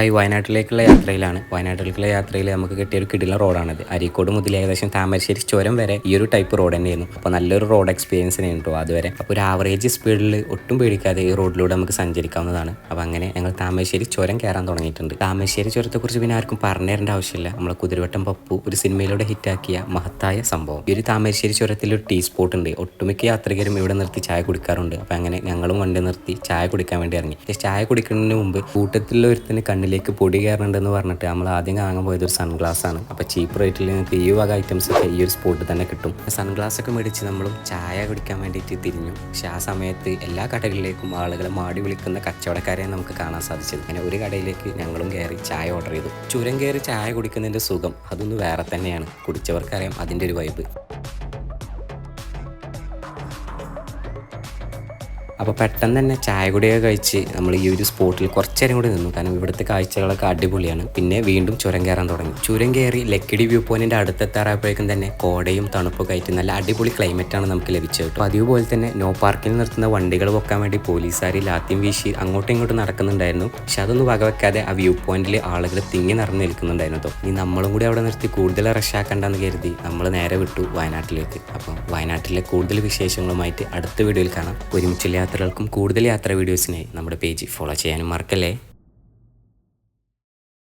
Hi വയനാട്ടിലേക്കുള്ള യാത്രയിലാണ്. വയനാട്ടിലേക്കുള്ള യാത്രയിൽ നമുക്ക് കിട്ടിയ ഒരു കിടില റോഡാണിത്. അരീക്കോട് മുതൽ ഏകദേശം താമരശ്ശേരി ചുരം വരെ ഈ ഒരു ടൈപ്പ് റോഡ് തന്നെയായിരുന്നു. അപ്പോൾ നല്ലൊരു റോഡ് എക്സ്പീരിയൻസ് തന്നെയാണ് കേട്ടോ അതുവരെ. അപ്പോൾ ഒരു ആവറേജ് സ്പീഡിൽ ഒട്ടും പേടിക്കാതെ ഈ റോഡിലൂടെ നമുക്ക് സഞ്ചരിക്കാവുന്നതാണ്. അപ്പോൾ അങ്ങനെ ഞങ്ങൾ താമരശ്ശേരി ചുരം കയറാൻ തുടങ്ങിയിട്ടുണ്ട്. താമരശ്ശേരി ചുരത്തെക്കുറിച്ച് പിന്നെ ആർക്കും പറഞ്ഞു തരേണ്ട ആവശ്യമില്ല. നമ്മളെ കുതിരവട്ടം പപ്പു ഒരു സിനിമയിലൂടെ ഹിറ്റാക്കിയ മഹത്തായ സംഭവം. ഈ ഒരു താമരശ്ശേരി ചുരത്തിൽ ഒരു ടീ സ്പോട്ട് ഉണ്ട്. ഒട്ടുമിക്ക യാത്രികരും ഇവിടെ നിർത്തി ചായ കുടിക്കാറുണ്ട്. അപ്പോൾ അങ്ങനെ ഞങ്ങളും വണ്ടി നിർത്തി ചായ കുടിക്കാൻ വേണ്ടി ഇറങ്ങി. ചായ കുടിക്കുന്നതിന് മുമ്പ് കൂട്ടത്തിലുള്ള ഒരുത്തിന് കണ്ണിലേക്ക് പൊടി കയറുന്നുണ്ടെന്ന് പറഞ്ഞിട്ട് നമ്മൾ ആദ്യം വാങ്ങാൻ പോയത് ഒരു സൺഗ്ലാസ് ആണ്. അപ്പോൾ ചീപ്പ് റേറ്റിൽ നിങ്ങൾക്ക് ഈ വക ഐറ്റംസ് ഒക്കെ ഈ ഒരു സ്പോട്ടിൽ തന്നെ കിട്ടും. സൺഗ്ലാസ് ഒക്കെ മേടിച്ച് നമ്മളും ചായ കുടിക്കാൻ വേണ്ടിയിട്ട് തിരിഞ്ഞു. പക്ഷെ ആ സമയത്ത് എല്ലാ കടകളിലേക്കും ആളുകളെ മാടി വിളിക്കുന്ന കച്ചവടക്കാരെ നമുക്ക് കാണാൻ സാധിച്ചത്. അങ്ങനെ ഒരു കടയിലേക്ക് ഞങ്ങളും കയറി ചായ ഓർഡർ ചെയ്തു. ചുരം കയറി ചായ കുടിക്കുന്നതിന്റെ സുഖം അതൊന്ന് വേറെ തന്നെയാണ്. കുടിച്ചവർക്കറിയാം അതിന്റെ ഒരു വൈബ് അപ്പോൾ പെട്ടെന്ന് തന്നെ ചായ കുടിയൊക്കെ കഴിച്ച് നമ്മൾ ഈ ഒരു സ്പോട്ടിൽ കുറച്ച് നേരം കൂടി നിന്നു. കാരണം ഇവിടുത്തെ കാഴ്ചകളൊക്കെ അടിപൊളിയാണ്. പിന്നെ വീണ്ടും ചുരം കയറാൻ തുടങ്ങി. ചുരം കയറി ലക്കിടി വ്യൂ പോയിന്റിന്റെ അടുത്തെത്താറായപ്പോഴേക്കും തന്നെ കോടയും തണുപ്പൊക്കെ ആയിട്ട് നല്ല അടിപൊളി ക്ലൈമറ്റ് ആണ് നമുക്ക് ലഭിച്ചത് കേട്ടോ. പതിവ് പോലെ തന്നെ നോ പാർക്കിൽ നിർത്തുന്ന വണ്ടികൾ പൊക്കാൻ വേണ്ടി പോലീസുകാർ ലാത്തിയും വീശി അങ്ങോട്ടും ഇങ്ങോട്ടും നടക്കുന്നുണ്ടായിരുന്നു. പക്ഷെ അതൊന്നും വകവെക്കാതെ ആ വ്യൂ പോയിന്റിൽ ആളുകൾ തിങ്ങി നിറഞ്ഞു നിൽക്കുന്നുണ്ടായിരുന്നു ഇനി നമ്മളും കൂടി അവിടെ നിർത്തി കൂടുതൽ റഷാക്കണ്ടെന്ന് കരുതി നമ്മൾ നേരെ വിട്ടു വയനാട്ടിലേക്ക്. അപ്പം വയനാട്ടിലെ കൂടുതൽ വിശേഷങ്ങളുമായിട്ട് അടുത്ത വീഡിയോയിൽ കാണാം. ഒരുമിച്ചുള്ള യാത്രകൾക്കും കൂടുതൽ യാത്രാ വീഡിയോസിനായി നമ്മുടെ പേജ് ഫോളോ ചെയ്യാനും മറക്കല്ലേ?